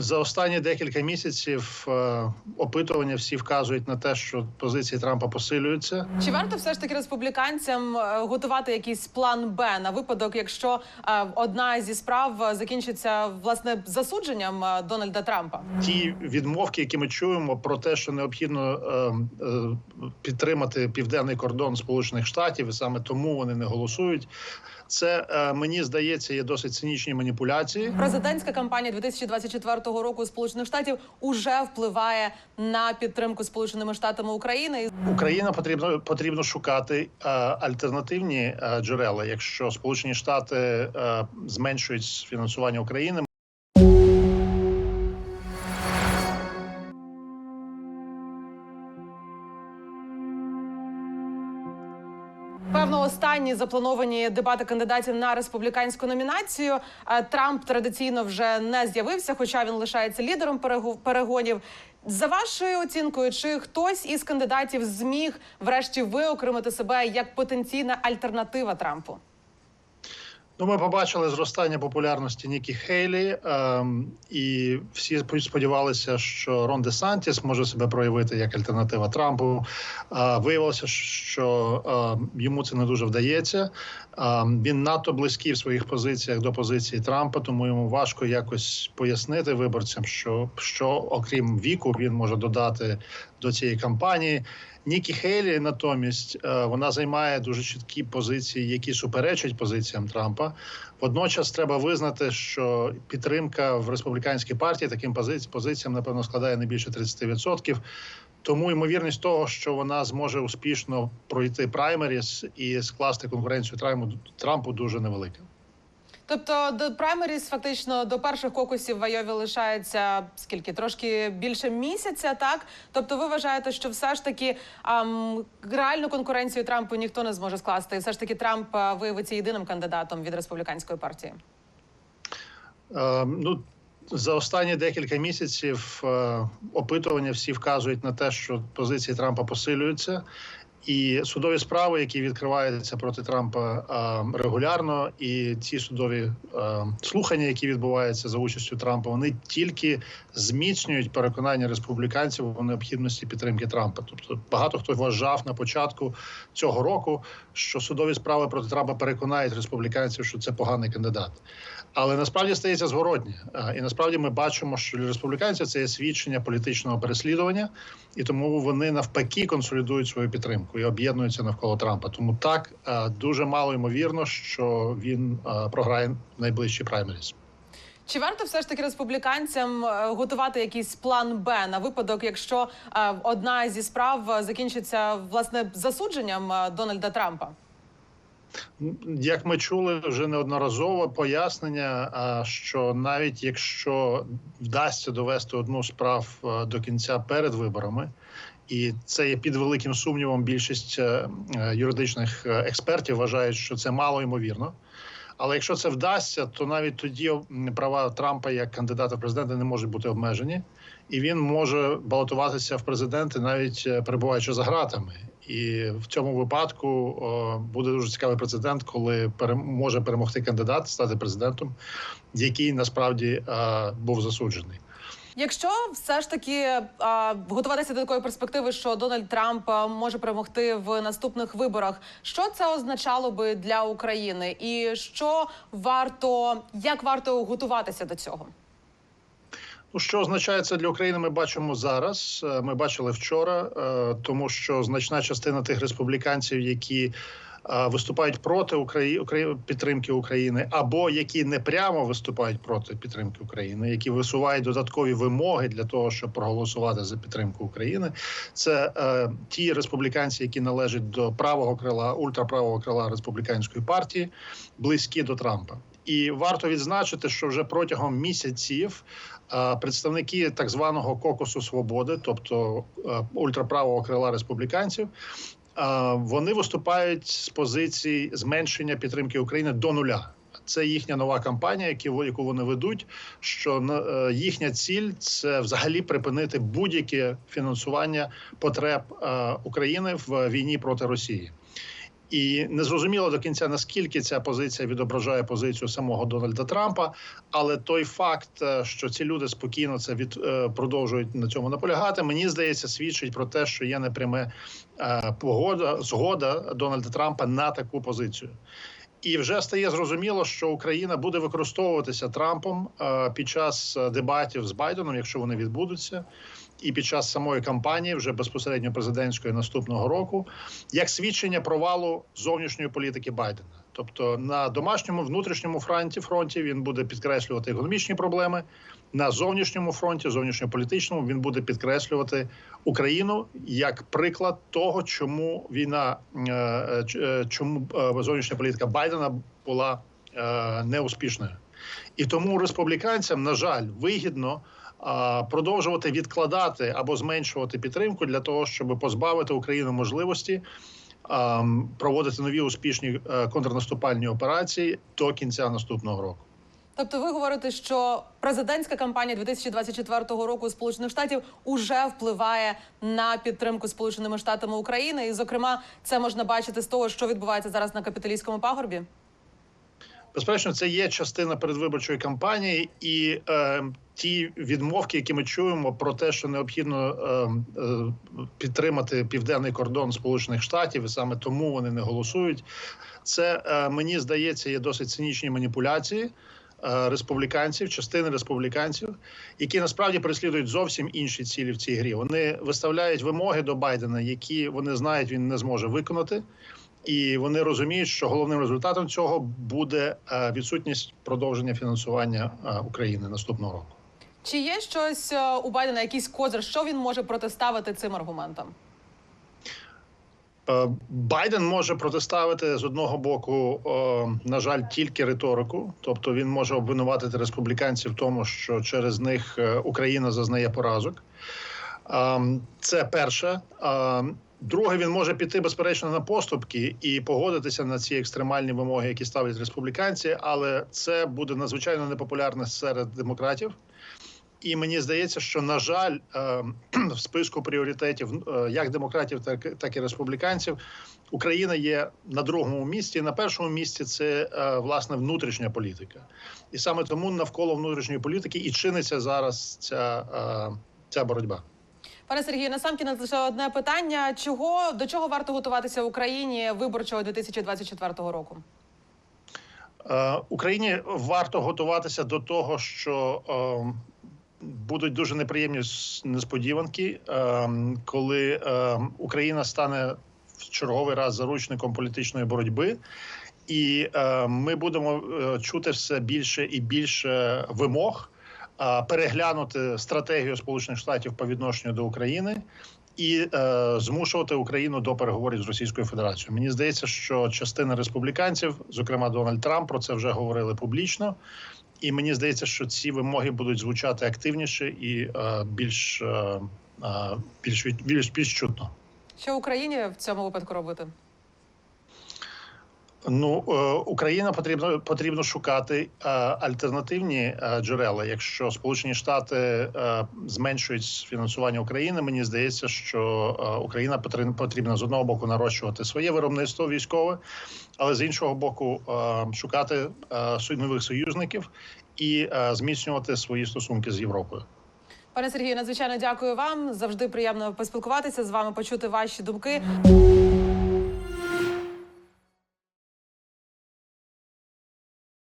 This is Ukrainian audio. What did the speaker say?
За останні декілька місяців е, опитування всі вказують на те, що позиції Трампа посилюються. Чи варто все ж таки республіканцям е, готувати якийсь план Б на випадок, якщо е, одна зі справ закінчиться власне засудженням е, Дональда Трампа? Ті відмовки, які ми чуємо про те, що необхідно е, е, підтримати південний кордон Сполучених Штатів, і саме тому вони не голосують. Це е, мені здається є досить цинічні маніпуляції. Президентська кампанія 2024 року Сполучених Штатів уже впливає на підтримку Сполученими Штатами України. Україна потрібно потрібно шукати е, альтернативні е, джерела. Якщо Сполучені Штати зменшують фінансування України, Певно, останні заплановані дебати кандидатів на республіканську номінацію. Е, Трамп традиційно вже не з'явився, хоча він лишається лідером перегонів. За вашою оцінкою, чи хтось із кандидатів зміг врешті виокремити себе як потенційна альтернатива Трампу? Ну, ми побачили зростання популярності Нікі Хейлі, ем, і всі сподівалися, що Рон Де Сантіс може себе проявити як альтернатива Трампу. Е, виявилося, що е, йому це не дуже вдається. Е, він надто близький в своїх позиціях до позиції Трампа, тому йому важко якось пояснити виборцям, що, що окрім віку він може додати до цієї кампанії. Нікі Хейлі натомість е, вона займає дуже чіткі позиції, які суперечать позиціям Трампа. Водночас треба визнати, що підтримка в республіканській партії таким позиці- позиціям напевно складає не більше 30%. Тому ймовірність того, що вона зможе успішно пройти праймеріс і скласти конкуренцію Трампу дуже невелика. Тобто до праймеріс фактично до перших кокусів в Айові лишається скільки? Трошки більше місяця, так? Тобто, ви вважаєте, що все ж таки ам, реальну конкуренцію Трампу ніхто не зможе скласти, все ж таки Трамп виявиться єдиним кандидатом від республіканської партії. Е, ну, за останні декілька місяців е, опитування всі вказують на те, що позиції Трампа посилюються, і судові справи, які відкриваються проти Трампа регулярно, і ці судові слухання, які відбуваються за участю Трампа, вони тільки зміцнюють переконання республіканців у необхідності підтримки Трампа. Тобто багато хто вважав на початку цього року, що судові справи проти Трампа переконають республіканців, що це поганий кандидат. Але насправді стається зворотні. Е, І насправді ми бачимо, що для республіканців це є свідчення політичного переслідування, і тому вони навпаки консолідують свою підтримку і об'єднуються навколо Трампа. Тому так е, дуже мало ймовірно, що він е, програє найближчі праймеріс. Чи варто все ж таки республіканцям е, готувати якийсь план Б на випадок, якщо одна зі справ закінчиться власне засудженням Дональда Трампа? Як ми чули вже неодноразово пояснення, що навіть якщо вдасться довести одну справ до кінця перед виборами, і це є під великим сумнівом, більшість е, е, юридичних е, експертів вважають, що це мало ймовірно. Але якщо це вдасться, то навіть тоді права Трампа як кандидата в президенти не можуть бути обмежені, і він може балотуватися в президенти, навіть перебуваючи за ґратами. І в цьому випадку буде дуже цікавий прецедент, коли може перемогти кандидат, стати президентом, який насправді був засуджений. Якщо все ж таки а, готуватися до такої перспективи, що Дональд Трамп може перемогти в наступних виборах, що це означало би для України, і що варто як варто готуватися до цього? Ну, що означає це для України? Ми бачимо зараз. Е, Ми бачили вчора, е, тому що значна частина тих республіканців, які виступають проти Украї... Украї- підтримки України, або які не прямо виступають проти підтримки України, які висувають додаткові вимоги для того, щоб проголосувати за підтримку України. Це е, ті республіканці, які належать до правого крила, ультраправого крила республіканської партії, близькі до Трампа. І варто відзначити, що вже протягом місяців е, представники так званого кокусу свободи, тобто е, ультраправого крила республіканців, е, вони виступають з позиції зменшення підтримки України до нуля. Це їхня нова кампанія, яку вони ведуть. Що е, їхня ціль це взагалі припинити будь-яке фінансування потреб е, України в війні проти Росії. І незрозуміло до кінця наскільки ця позиція відображає позицію самого Дональда Трампа. Але той факт, е, що ці люди спокійно це від е, продовжують на цьому наполягати, мені здається, свідчить про те, що є непряме е, погода згода Дональда Трампа на таку позицію. І вже стає зрозуміло, що Україна буде використовуватися Трампом під час дебатів з Байденом, якщо вони відбудуться, і під час самої кампанії, вже безпосередньо президентської наступного року, як свідчення провалу зовнішньої політики Байдена. Тобто на домашньому внутрішньому фронті фронті він буде підкреслювати економічні проблеми. На зовнішньому фронті, зовнішньополітичному, він буде підкреслювати Україну як приклад того, чому війна, е, е, е, чому зовнішня політика Байдена була неуспішною, і тому республіканцям, на жаль, вигідно продовжувати відкладати або зменшувати підтримку для того, щоб позбавити Україну можливості проводити нові успішні е, контрнаступальні операції до кінця наступного року. Тобто, ви говорите, що президентська кампанія 2024 року Сполучених Штатів уже впливає на підтримку Сполученими Штатами України, і зокрема, це можна бачити з того, що відбувається зараз на капіталійському пагорбі. Безперечно, це є частина передвиборчої кампанії, і е, ті відмовки, які ми чуємо про те, що необхідно е, е, підтримати південний кордон Сполучених Штатів, і саме тому вони не голосують. Це е, мені здається є досить цинічні маніпуляції. е, Республіканців, частини республіканців, які насправді переслідують зовсім інші цілі в цій грі. Вони виставляють вимоги до Байдена, які вони знають, він не зможе виконати і вони розуміють, що головним результатом цього буде е, відсутність продовження фінансування е, України наступного року. Чи є щось е, у Байдена, якийсь козир, що він може протиставити цим аргументам? Байден може протиставити з одного боку, на жаль, тільки риторику, тобто він може обвинуватити республіканців в тому, що через них Україна зазнає поразок. Е, Це перше. Друге, він може піти безперечно на поступки і погодитися на ці екстремальні вимоги, які ставлять республіканці, але це буде надзвичайно непопулярне серед демократів. І мені здається, що на жаль, е, в списку пріоритетів е, як демократів, так, і республіканців Україна є на другому місці. На першому місці це е, власне внутрішня політика, і саме тому навколо внутрішньої політики і чиниться зараз ця, ця боротьба. Пане Сергію, насамкінець лише одне питання: чого до чого варто готуватися Україні виборчого 2024 року? Е, Україні варто готуватися до того, що е, будуть дуже неприємні несподіванки, е, коли Україна стане в черговий раз заручником політичної боротьби. І е, ми будемо чути все більше і більше вимог переглянути стратегію Сполучених Штатів по відношенню до України і е, змушувати Україну до переговорів з Російською Федерацією. Мені здається, що частина республіканців, зокрема Дональд Трамп, про це вже говорили публічно. І мені здається, що ці вимоги будуть звучати активніше і е, більш, е, е, більш, більш, більш чутно. Що Україні в цьому випадку робити? Ну е, Україна потрібно потрібно шукати е, альтернативні е, джерела. Якщо Сполучені Штати зменшують фінансування України, мені здається, що Україна потрібна з одного боку нарощувати своє виробництво військове, але з іншого боку шукати нових союзників і зміцнювати свої стосунки з Європою. Пане Сергію, надзвичайно дякую вам. Завжди приємно поспілкуватися з вами, почути ваші думки.